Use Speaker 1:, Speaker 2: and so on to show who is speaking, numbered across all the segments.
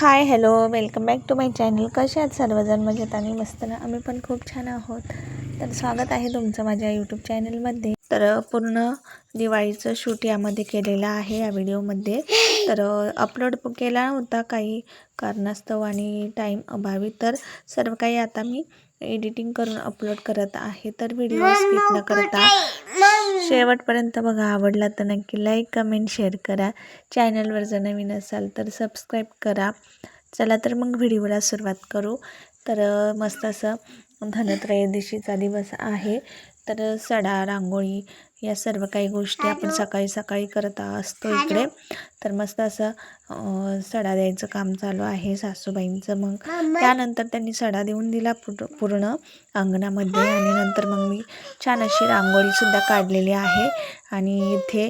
Speaker 1: Hi hello welcome back to my channel कसे आहेत सर्वजण? मजेत आणि मस्त ना? आम्ही पण खूप छान आहोत. तर स्वागत आहे तुमचं माझ्या यूट्यूब चॅनलमध्ये तर पूर्ण दिवाळीचं शूट यामध्ये केलेलं आहे या व्हिडिओमध्ये. तर अपलोड केला होता काही कारणास्तव आणि टाईम अभावी. तर सर्व काही आता मी एडिटिंग करून अपलोड करत आहे. तर व्हिडिओ स्किप न करता शेवटपर्यंत बघा. आवडला तर नक्की लाईक कमेंट शेअर करा. चॅनलवर जर नवीन असाल तर सबस्क्राईब करा. चला तर मग व्हिडिओला सुरुवात करू. तर मस्त असं धनत्रयोदशीचा दिवस आहे. तर सडा रांगोळी या सर्व काही गोष्टी आपण सकाळी सकाळी करत असतो इकडे. तर मस्त असं सडा द्यायचं काम चालू आहे सासूबाईंचं. मग त्यानंतर त्यांनी सडा देऊन दिला पूर्ण अंगणामध्ये आणि नंतर मग मी छान अशी रांगोळीसुद्धा काढलेली आहे. आणि इथे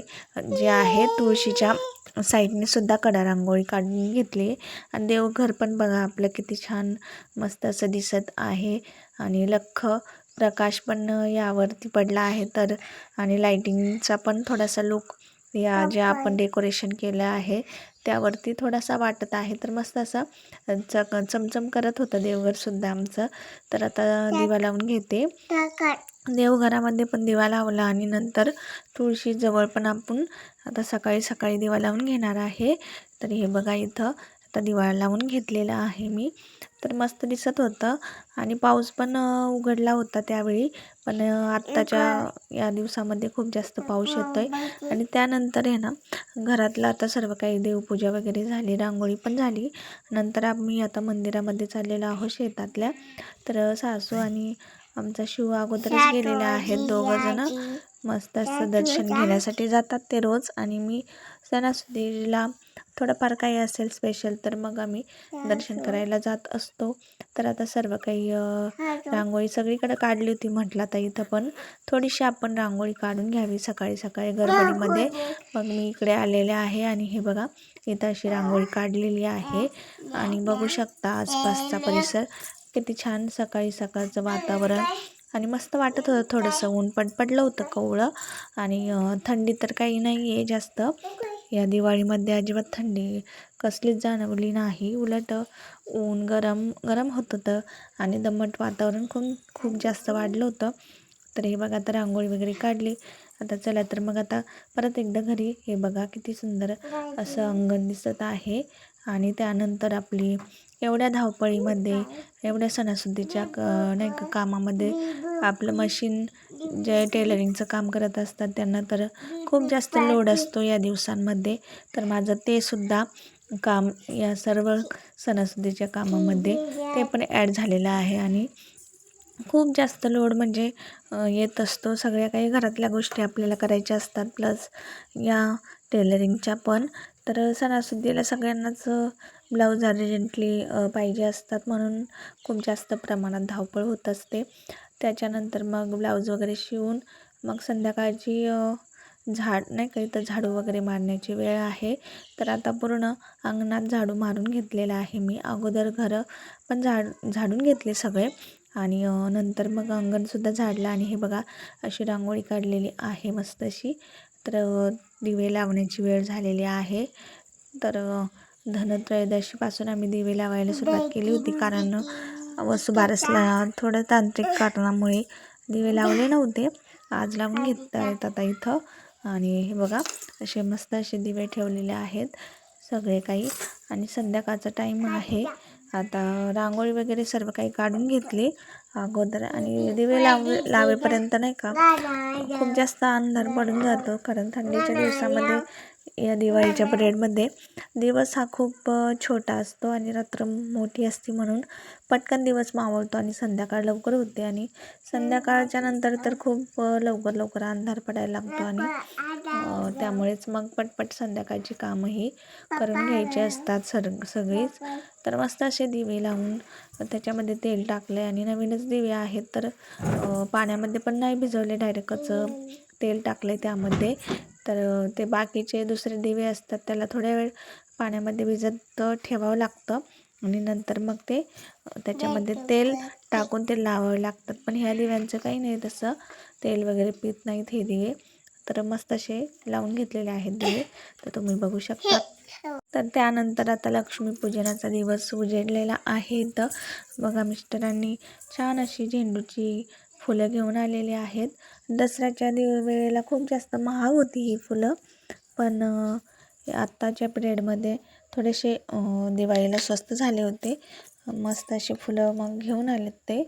Speaker 1: जे आहे तुळशीच्या साईडने सुद्धा कडा रांगोळी काढून घेतली. आणि देवघर पण बघा आपलं किती छान मस्त असं दिसत आहे. आणि लख्ख प्रकाश पण यावरती पडला आहे तर आणि लाईटिंगचा पण थोडासा लुक या जे आपण डेकोरेशन केलं आहे त्यावरती थोडासा वाटत आहे. तर मस्त असं चक चमचम करत होतं देवघरसुद्धा आमचं. तर आता दिवा लावून घेते. देवघरामध्ये पण दिवा लावला आणि नंतर तुळशीजवळ पण आपण आता सकाळी सकाळी दिवा लावून घेणार आहे. तर हे बघा इथं आता दिवा लावून घेतलेला आहे मी. तर मस्त दिसत होतं. आणि पाऊस पण उघडला होता त्यावेळी. पण आत्ताच्या या दिवसामध्ये खूप जास्त पाऊस येतो आहे आणि त्यानंतर आहे ना घरातलं आता सर्व काही देवपूजा वगैरे झाली रांगोळी पण झाली. नंतर आम्ही आता मंदिरामध्ये चाललेलो आहोत शेतातल्या. तर सासू आणि आमचा शिव अगोदरच गेलेले आहेत दोघंजणं मस्त असं दर्शन घेण्यासाठी जातात ते रोज. आणि मी सणासुदीला थोडंफार काही असेल स्पेशल तर मग आम्ही दर्शन करायला जात असतो. तर आता सर्व काही रांगोळी सगळीकडे काढली होती म्हटलं आता इथं पण. थोडीशी आपण रांगोळी काढून घ्यावी सकाळी सकाळी गडबडीमध्ये मग मी इकडे आलेले आहे आणि हे बघा इथं अशी रांगोळी काढलेली आहे. आणि बघू शकता आसपासचा परिसर किती छान सकाळी सकाळचं वातावरण. आणि मस्त वाटत होतं थोडंसं. ऊन पण पडलं होतं कवळं. आणि थंडी तर काही नाही आहे जास्त. या दिवाळीमध्ये अजिबात थंडी कसलीच जाणवली नाही. उलट ऊन गरम गरम होत होतं आणि दमट वातावरण खूप खूप जास्त वाढलं होतं. तर हे बघा आता रांगोळी वगैरे काढली. आता चला तर मग आता परत एकदा घरी. हे बघा किती सुंदर असं अंगण दिसत आहे. आणि त्यानंतर आपली एवढ्या धावपळीमध्ये एवढ्या सणासुदीच्या क नाही का कामामध्ये आपलं मशीन जे टेलरिंगचं काम करत असतात त्यांना तर खूप जास्त लोड असतो या दिवसांमध्ये. तर माझं ते सुद्धा काम या सर्व सणासुदीच्या कामामध्ये ते पण ॲड झालेलं आहे आणि खूप जास्त लोड म्हणजे येत असतो. सगळ्या काही घरातल्या गोष्टी आपल्याला करायच्या असतात प्लस या टेलरिंगच्या पण. तर सणासुदीला सगळ्यांनाच ब्लाऊज अर्जंटली पाहिजे असतात म्हणून खूप जास्त प्रमाणात धावपळ होत असते. त्याच्यानंतर मग ब्लाऊज वगैरे शिवून मग संध्याकाळची झाड नाही काही इथं झाडू वगैरे मारण्याची वेळ आहे. तर आता पूर्ण अंगणात झाडू मारून घेतलेला आहे मी. अगोदर घरं पण झाड झाडून घेतले सगळे. आणि नंतर मग अंगणसुद्धा झाडलं आणि हे बघा अशी रांगोळी काढलेली आहे मस्त अशी तर दिवे लावण्याची वेळ झालेली आहे. तर धनत्रयोदशीपासून आम्ही दिवे लावायला सुरुवात केली होती. कारण वसुबारसला थोडं तांत्रिक कारणामुळे दिवे लावले नव्हते. आज लावून घेता येत आता इथं. आणि हे बघा असे मस्त असे दिवे ठेवलेले आहेत सगळे काही. आणि संध्याकाळचा टाईम आहे. आता रांगोळी वगैरे सर्व काही काढून घेतली. अगोदर आणि दिवे लाव लावेपर्यंत नाही का खूप जास्त अंधार पडून जातो. कारण थंडीच्या दिवसामध्ये या दिवाळीच्या पिरियडमध्ये. दिवस हा खूप छोटा असतो आणि रात्र मोठी असते म्हणून पटकन दिवस मावळतो आणि संध्याकाळ लवकर होते आणि संध्याकाळच्या नंतर तर खूप लवकर लवकर अंधार पडायला लागतो आणि त्यामुळेच मग पटपट संध्याकाळची कामंही करून घ्यायची असतात सर सगळीच. तर मस्त असे दिवे लावून त्याच्यामध्ये तेल टाकले आणि नवीनच दिवे आहेत तर पाण्यामध्ये पण नाही भिजवले डायरेक्टच तेल टाकले त्यामध्ये. तर ते बाकीचे दुसरे दिवे असतात त्याला थोड्या वेळ पाण्यामध्ये भिजत ठेवावं लागतं. आणि नंतर मग ते त्याच्यामध्ये तेल टाकून ते लावावं लागतात. पण ह्या दिव्यांचं काही नाही तसं. तेल वगैरे पित नाहीत हे दिवे. तर मस्त असे लावून घेतलेले आहेत दिवे. तर तुम्ही बघू शकता. तर त्यानंतर आता लक्ष्मीपूजनाचा दिवस उजेडलेला आहे इथं. बघा मिस्टरांनी छान अशी झेंडूची फुलं घेऊन आलेली आहेत. दसऱ्याच्या दिव वेळेला खूप जास्त महाग होती ही फुलं. पण आत्ताच्या पिरियडमध्ये थोडेसे दिवाळीला स्वस्त झाले होते. मस्त अशी फुलं मग घेऊन आलेत ते.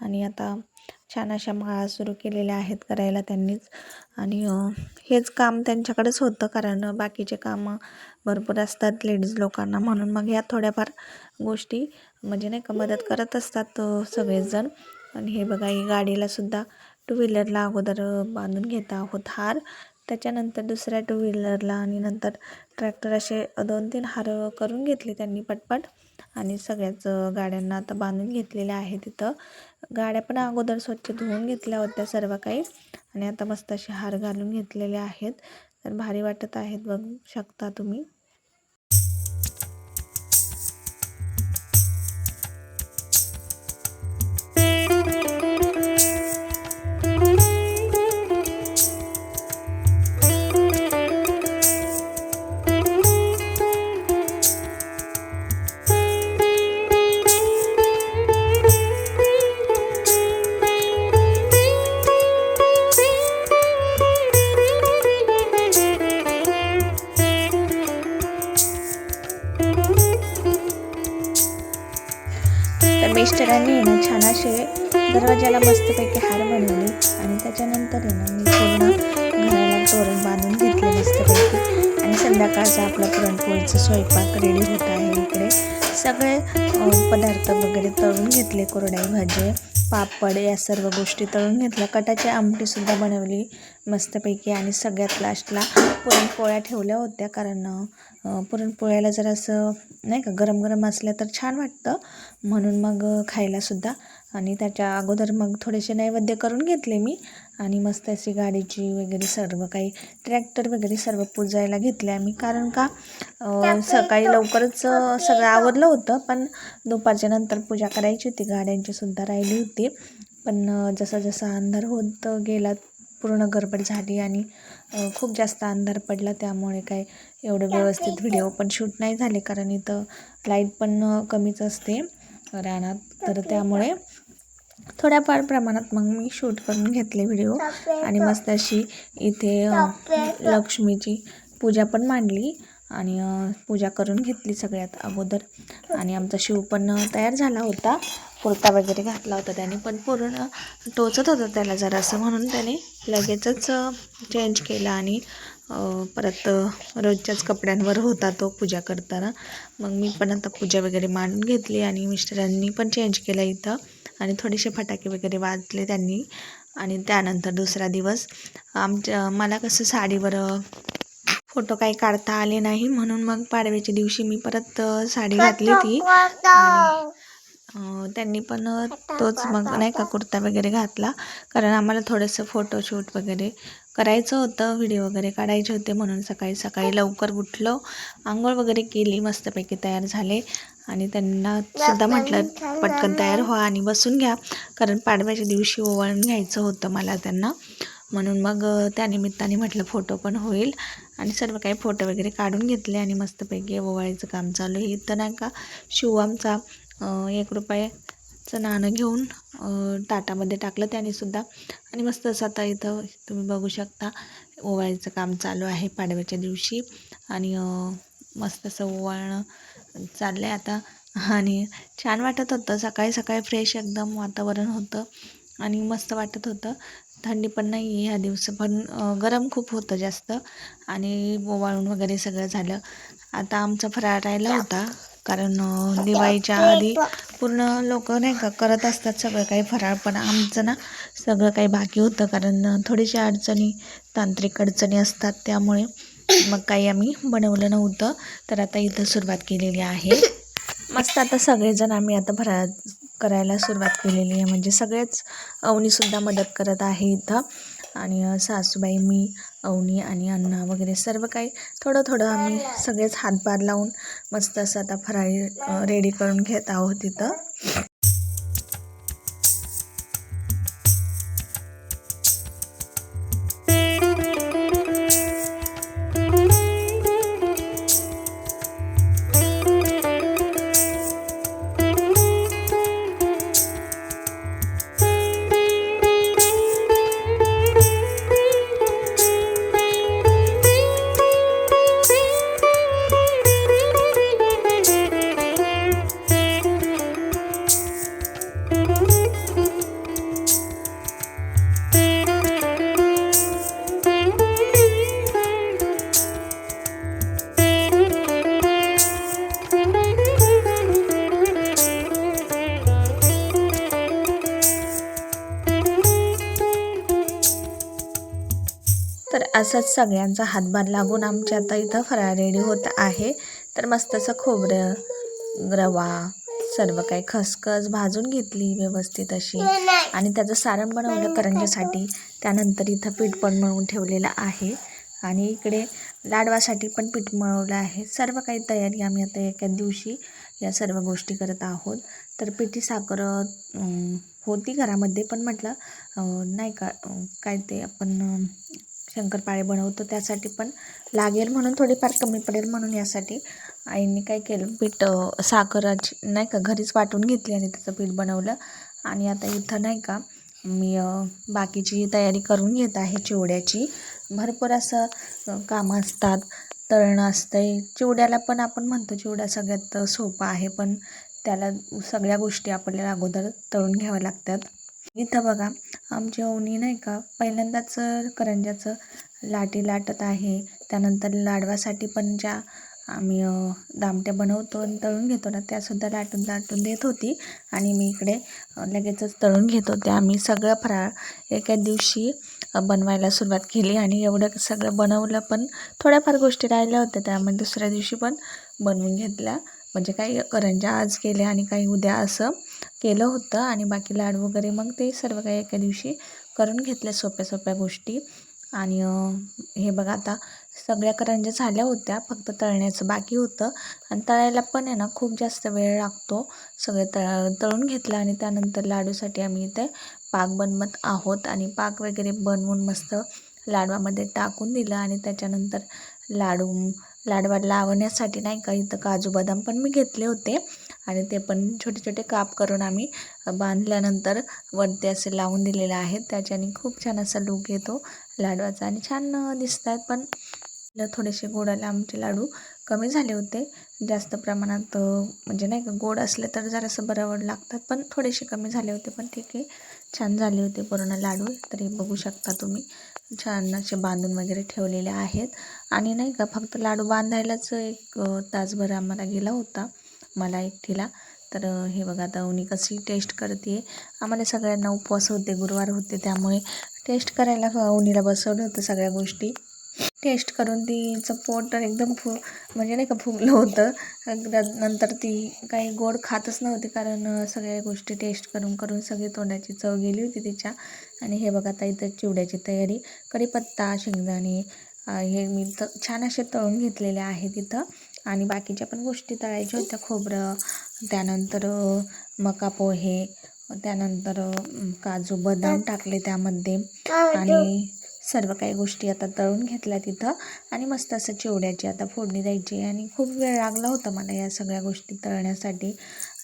Speaker 1: आणि आता छान अशा माळा सुरू केलेल्या आहेत करायला त्यांनीच. आणि हेच काम त्यांच्याकडेच होतं कारण बाकीचे कामं भरपूर असतात लेडीज लोकांना. म्हणून मग ह्या थोड्याफार गोष्टी म्हणजे नाही का मदत करत असतात सगळेजण आणि हे बघा ही गाडीला सुद्धा टू व्हीलरला अगोदर बांधून घेत आहोत हार. त्याच्यानंतर दुसऱ्या टू व्हीलरला आणि नंतर ट्रॅक्टर असे दोन तीन हार करून घेतले त्यांनी पटपट. आणि सगळ्याच गाड्यांना आता बांधून घेतलेल्या आहेत तिथं. गाड्या पण अगोदर स्वच्छ धुवून घेतल्या होत्या सर्व काही. आणि आता मस्त असे हार घालून घेतलेले आहेत. तर भारी वाटत आहेत बघू शकता तुम्ही. त्याला मस्तपैकी हार बनवले. आणि त्याच्यानंतर आहे ना मी पूर्ण घराला तोरण बांधून घेतले मस्तपैकी. आणि संध्याकाळचा आपला पुरणपोळीचा स्वयंपाक रेडी होत आहे इकडे. सगळे पदार्थ वगैरे तळून घेतले कोरडाई भाजी पापड या सर्व गोष्टी तळून घेतल्या. कटाची आमटीसुद्धा बनवली मस्तपैकी. आणि सगळ्यात लास्टला पुरणपोळ्या ठेवल्या होत्या कारण पुरणपोळ्याला जरासं नाही का गरम गरम असल्या तर छान वाटतं. म्हणून मग खायलासुद्धा आणि त्याच्या अगोदर मग थोडेसे नैवेद्य करून घेतले मी. आणि मस्त अशी गाडीची वगैरे सर्व काही ट्रॅक्टर वगैरे सर्व पुजायला घेतले आम्ही. कारण का सकाळी लवकरच सगळं आवरलं होतं. पण दुपारच्या नंतर पूजा करायची होती. गाड्यांची सुद्धा राहिली होती. पण जसा जसा अंधार होत गेला पूर्ण गडबड झाली आणि खूप जास्त अंधार पडला. त्यामुळे काय एवढं व्यवस्थित व्हिडिओ पण शूट नाही झाले. कारण इथं लाइट पण कमीच असते रानात. तर त्यामुळे थोड्याफार प्रमाणात मग मी शूट करून घेतले व्हिडिओ. आणि मस्त अशी इथे लक्ष्मीची पूजा पण मांडली आणि पूजा करून घेतली सगळ्यात अगोदर. आणि आमचा शिव पण तयार झाला होता. कुर्ता वगैरे घातला होता त्याने पण पूर्ण टोचत होता त्याला जरासं म्हणून त्याने लगेचच चेंज केला आणि परत रोजच्याच कपड्यांवर होता तो पूजा करताना. मग मी पण आता पूजा वगैरे मांडून घेतली आणि मिस्टरांनी पण चेंज केला इथं. आणि थोडेसे फटाके वगैरे वाजले त्यांनी. आणि त्यानंतर दुसरा दिवस आमच्या मला कसं साडीवर फोटो काही काढता आले नाही म्हणून मग पाडव्याच्या दिवशी मी परत साडी घातली ती आणि त्यांनी पण तोच मग नाही का कुर्ता वगैरे घातला. कारण आम्हाला थोडंसं फोटोशूट वगैरे करायचं होतं व्हिडिओ वगैरे काढायचे होते म्हणून सकाळी सकाळी लवकर उठलो. आंघोळ वगैरे केली मस्तपैकी तयार झाले. आणि त्यांना सुद्धा म्हटलं पटकन तयार व्हा आणि बसून घ्या. कारण पाडव्याच्या दिवशी ओवाळून घ्यायचं होतं मला त्यांना. म्हणून मग त्यानिमित्ताने म्हटलं फोटो पण होईल. आणि सर्व काही फोटो वगैरे काढून घेतले आणि मस्तपैकी ओवाळीचं काम चालू आहे. इथं नाही का शिव आमचा एक रुपये नाणं घेऊन ताटामध्ये टाकलं त्याने सुद्धा. आणि मस्त असं आता इथं तुम्ही बघू शकता ओवाळीचं काम चालू आहे पाडव्याच्या दिवशी. आणि मस्त असं ओवाळणं चाललं आहे आता. आणि छान वाटत होतं. सकाळी सकाळी फ्रेश एकदम वातावरण होतं. आणि मस्त वाटत होतं. थंडी पण नाही आहे ह्या दिवस पण गरम खूप होतं जास्त. आणि ओवाळून वगैरे सगळं झालं. आता आमचा फराळ राहिला होता. कारण दिवाळीच्या आधी पूर्ण लोक नाही का करत असतात सगळं काही फराळ पण आमचं ना सगळं काही बाकी होतं कारण थोडीशा अडचणी तांत्रिक अडचणी असतात त्यामुळे मग काही आम्ही बनवलं नव्हतं. तर आता इथं सुरुवात केलेली आहे. मस्त आता सगळेजण आम्ही आता फराळ करायला सुरुवात केलेली आहे. म्हणजे सगळेच अवनीसुद्धा मदत करत आहे इथं. आणि सासूबाई मी अवनी आणि अण्णा वगैरे सर्व काही थोडं थोडं आम्ही सगळेच हातभार लावून मस्त असं आता फराळी रेडी करून घेत आहोत तिथं. असंच सगळ्यांचा हातभार लागून आमच्या आता इथं फराळ रेडी होत आहे. तर मस्त असं खोबरं रवा सर्व काही खसखस भाजून घेतली व्यवस्थित अशी. आणि त्याचं सारण बनवलं करंजासाठी त्यानंतर इथं पीठ पण मळून ठेवलेलं आहे. आणि इकडे लाडवासाठी पण पीठ मळवलं आहे. सर्व काही तयारी आम्ही आता एका दिवशी या सर्व गोष्टी करत आहोत. तर पिठी साखर होती घरामध्ये पण म्हटलं नाही का काय ते आपण शंकरपाळे बनवतो त्यासाठी पण लागेल म्हणून थोडीफार कमी पडेल म्हणून यासाठी. आईने काय केलं पीठ साखराची नाही का घरीच वाटून घेतली आणि त्याचं पीठ बनवलं. आणि आता इथं नाही का मी बाकीची तयारी करून घेत आहे चिवड्याची. भरपूर असं कामं असतात तळणं असतंय. चिवड्याला पण आपण म्हणतो चिवडा सगळ्यात सोपा आहे पण त्याला सगळ्या गोष्टी आपल्याला अगोदर तळून घ्याव्या लागतात. इथं बघा आमच्या ओनी नाही का पहिल्यांदाच करंजाचं लाटी लाटत आहे. त्यानंतर लाडवासाठी पण ज्या आम्ही दामट्या बनवतो आणि तळून घेतो ना त्यासुद्धा लाटून लाटून देत होती. आणि मी इकडे लगेचच तळून घेत होते. आम्ही सगळं फराळ एका दिवशी बनवायला सुरुवात केली आणि एवढं सगळं बनवलं पण थोड्याफार गोष्टी राहिल्या होत्या. त्यामुळे दुसऱ्या दिवशी पण बनवून घेतल्या. म्हणजे काही करंजा आज केल्या आणि काही उद्या असं केलं होतं आणि बाकी लाडू वगैरे मग ते सर्व काही एका दिवशी करून घेतल्या सोप्या सोप्या गोष्टी. आणि हे बघा आता सगळ्या करंज्या झाल्या होत्या फक्त तळण्याचं बाकी होतं. आणि तळायला पण आहे ना खूप जास्त वेळ लागतो. सगळे तळ तळून घेतलं आणि त्यानंतर लाडूसाठी आम्ही इथे पाक बनवत आहोत. आणि पाक वगैरे बनवून मस्त लाडवामध्ये टाकून दिलं आणि त्याच्यानंतर लाडू लाडवा लावण्यासाठी नाही का इथं काजू बदाम पण मी घेतले होते. आणि ते पण छोटे छोटे काप करून आम्ही बांधल्यानंतर वरती असे लावून दिलेले आहेत. त्याच्याने खूप छान असा लूक येतो लाडवाचा आणि छान दिसत आहेत पण. थोडेसे गोडाला आमचे लाडू कमी झाले होते. जास्त प्रमाणात म्हणजे नाही का गोड असले तर जरासं बरं लागतात पण थोडेसे कमी झाले होते पण ठीक आहे. छान झाले होते पूर्ण लाडू. तरी बघू शकता तुम्ही. छान असे बांधून वगैरे ठेवलेले आहेत. आणि नाही का फक्त लाडू बांधायलाच एक तासभर आम्हाला गेला होता. मला एकटीला तर हे बघा आता उनी कशी टेस्ट करते. आम्हाला सगळ्यांना उपवास होते गुरुवार होते त्यामुळे टेस्ट करायला उनीला बसवलं होतं सगळ्या गोष्टी. टेस्ट करून तिचं पोट तर एकदम फु म्हणजे नाही का फुगलं होतं. नंतर ती काही गोड खातच नव्हती कारण सगळ्या गोष्टी टेस्ट करून करून सगळी तोंडाची चव गेली होती तिच्या. आणि हे बघा आता इथं चिवड्याची तयारी. कढीपत्ता शेंगदाणे हे मी तर छान असे तळून घेतलेले आहेत इथं आणि बाकीच्या पण गोष्टी तळायच्या होत्या. खोबरं त्यानंतर मका पोहे त्यानंतर काजू बदाम टाकले त्यामध्ये. आणि सर्व काही गोष्टी आता तळून घेतल्या तिथं. आणि मस्त असं चिवड्याची आता फोडणी द्यायची आणि खूप वेळ लागला होता मला या सगळ्या गोष्टी तळण्यासाठी.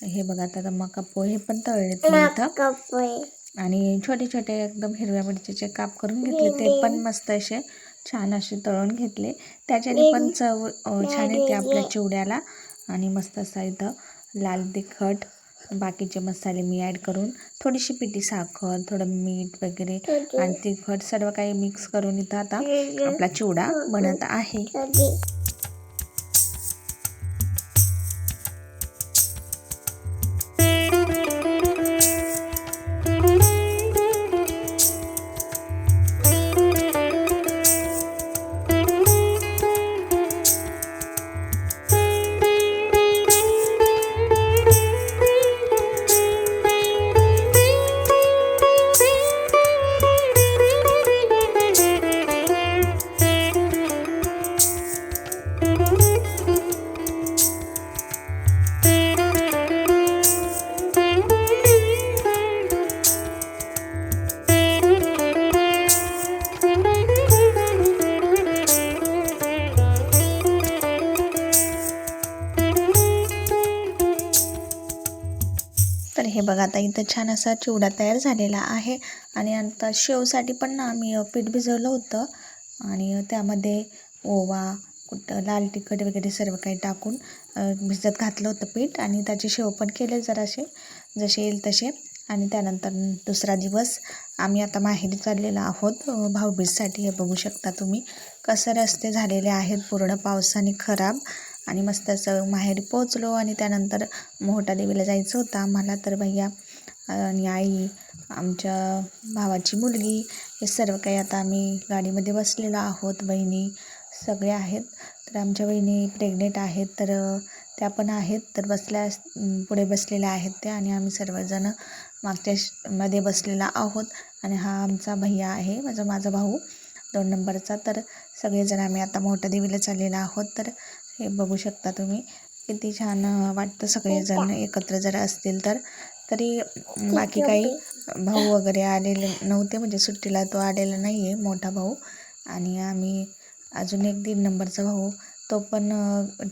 Speaker 1: हे बघा आता मका पोहे पण तळले इथं. आणि छोटे छोटे एकदम हिरव्या मिरचीचे काप करून घेतले. ते पण मस्त असे छान असे तळून घेतले. त्याच्याने पण चव छान येते आपल्या चिवड्याला. आणि मस्त असा इथं लाल तिखट बाकीचे मसाले मी ॲड करून थोडीशी पिठी साखर थोडं मीठ वगैरे आणि तिखट सर्व काही मिक्स करून इथं आता आपला चिवडा बनत आहे. इथं छान असा चिवडा तयार झालेला आहे. आणि आता शेवसाठी पण ना आम्ही पीठ भिजवलं होतं. आणि त्यामध्ये ओवा कुठं लाल तिखट वगैरे सर्व काही टाकून भिजत घातलं होतं पीठ. आणि त्याचे शेव पण केले जरासे जसे येईल तसे. आणि त्यानंतर दुसरा दिवस आम्ही आता माहेरी चाललेलो आहोत भाऊबीजसाठी. हे बघू शकता तुम्ही कसं रस्ते झालेले आहेत. पूर्ण पावसाने खराब. आणि मस्त असं माहेरी पोचलो आणि त्यानंतर मोहटा देवीला जायचं होतं आम्हाला. तर भैया आणि आई आमच्या भावाची मुलगी हे सर्व काही आता आम्ही गाडीमध्ये बसलेलो आहोत बहिणी सगळे आहेत. तर आमच्या बहिणी प्रेग्नेंट आहेत तर त्या पण आहेत. तर बसल्या पुढे बसलेल्या आहेत त्या आणि आम्ही सर्वजण मागच्या मध्ये बसलेला आहोत. आणि हा आमचा भैया आहे माझा माझा भाऊ दोन नंबरचा. तर सगळेजण आम्ही आता मोठ्या देवीला चाललेलो आहोत. तर हे बघू शकता तुम्ही किती छान वाटतं सगळेजण एकत्र जर असतील तर. तरी बाकी काही भाऊ वगैरे आलेले नव्हते म्हणजे सुट्टीला तो आलेला नाही आहे मोठा भाऊ. आणि आम्ही अजून एक दीड नंबरचा भाऊ. तो पण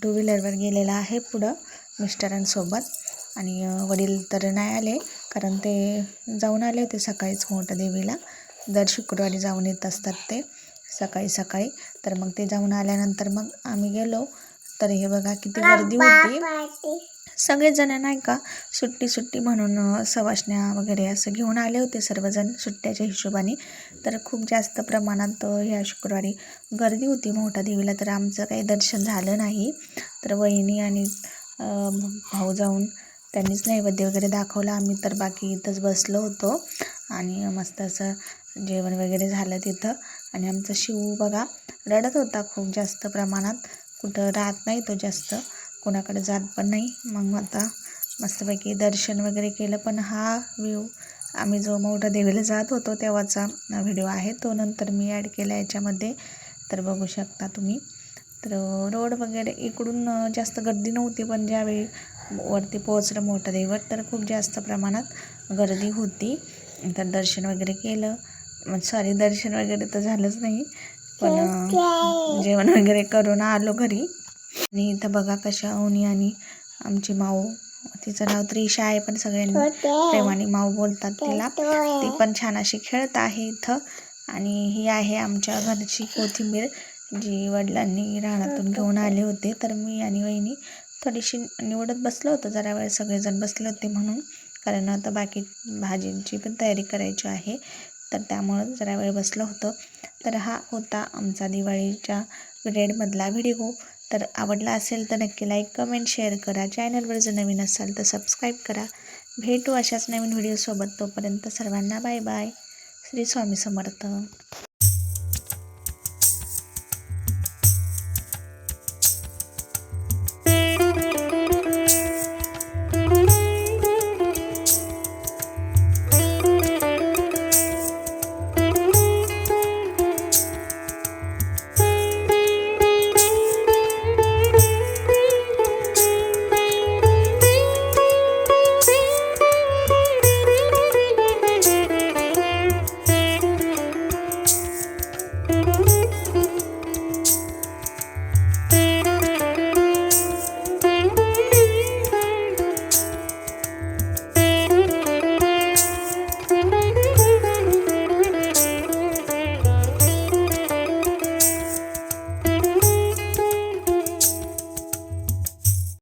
Speaker 1: टू व्हीलरवर गेलेला आहे पुढं मिस्टरांसोबत. आणि वडील तर नाही आले कारण ते जाऊन आले होते सकाळीच मोठ्या देवीला. दर शुक्रवारी जाऊन येत असतात ते सकाळी सकाळी. तर मग ते जाऊन आल्यानंतर मग आम्ही गेलो. तर हे बघा किती गर्दी होती. सगळेजण नाही का सुट्टी सुट्टी म्हणून अ, वगैरे असं घेऊन आले होते सर्वजण सुट्ट्याच्या हिशोबाने. तर खूप जास्त प्रमाणात ह्या शुक्रवारी गर्दी होती मोठ्या देवीला तर आमचं काही दर्शन झालं नाही. तर वहिनी आणि भाऊ जाऊन त्यांनीच नैवेद्य वगैरे दाखवला. आम्ही तर बाकी इथंच बसलो होतो आणि मस्त असं जेवण वगैरे झालं तिथं. आणि आमचा शिव बघा रडत होता खूप जास्त प्रमाणात. कुठं राहत नाही तो जास्त. कोणाकडे जात पण नाही. मग आता मस्तपैकी दर्शन वगैरे केलं. पण हा व्ह्यू आम्ही जो मोठ्या देवीला जात होतो तेव्हाचा व्हिडिओ आहे. तो नंतर मी ॲड केला याच्यामध्ये. तर बघू शकता तुम्ही. तर रोड वगैरे इकडून जास्त गर्दी नव्हती पण ज्यावेळी वरती पोहोचलं मोठ्या देवीवर तर खूप जास्त प्रमाणात गर्दी होती. तर दर्शन वगैरे केलं. मग सॉरी दर्शन वगैरे तर झालंच नाही. पण जेवण वगैरे करून आलो घरी. आणि इथं बघा कशा ओनी आणि आमची माऊ तिचं नाव त्रिशा आहे पण सगळ्यांनी प्रेमाने माऊ बोलतात तिला. ती पण छान अशी खेळत आहे इथं. आणि ही आहे आमच्या घरची कोथिंबीर जी वडिलांनी रानातून घेऊन आले होते. तर मी आणि वहिनी थोडीशी निवडत बसलो होतो. जरा वेळ सगळेजण बसले होते म्हणून. कारण आता बाकी भाजींची पण तयारी करायची आहे. तर त्यामुळं जरा वेळ बसलो होतो. तर हा होता आमचा दिवाळीच्या पिरियडमधला व्हिडिओ तर आवडला असेल तर नक्की लाईक कमेंट शेअर करा. चॅनलवर जर नवीन असाल तर सबस्क्राईब करा. भेटू अशाच नवीन व्हिडिओसोबत तोपर्यंत सर्वांना बाय बाय श्री स्वामी समर्थ.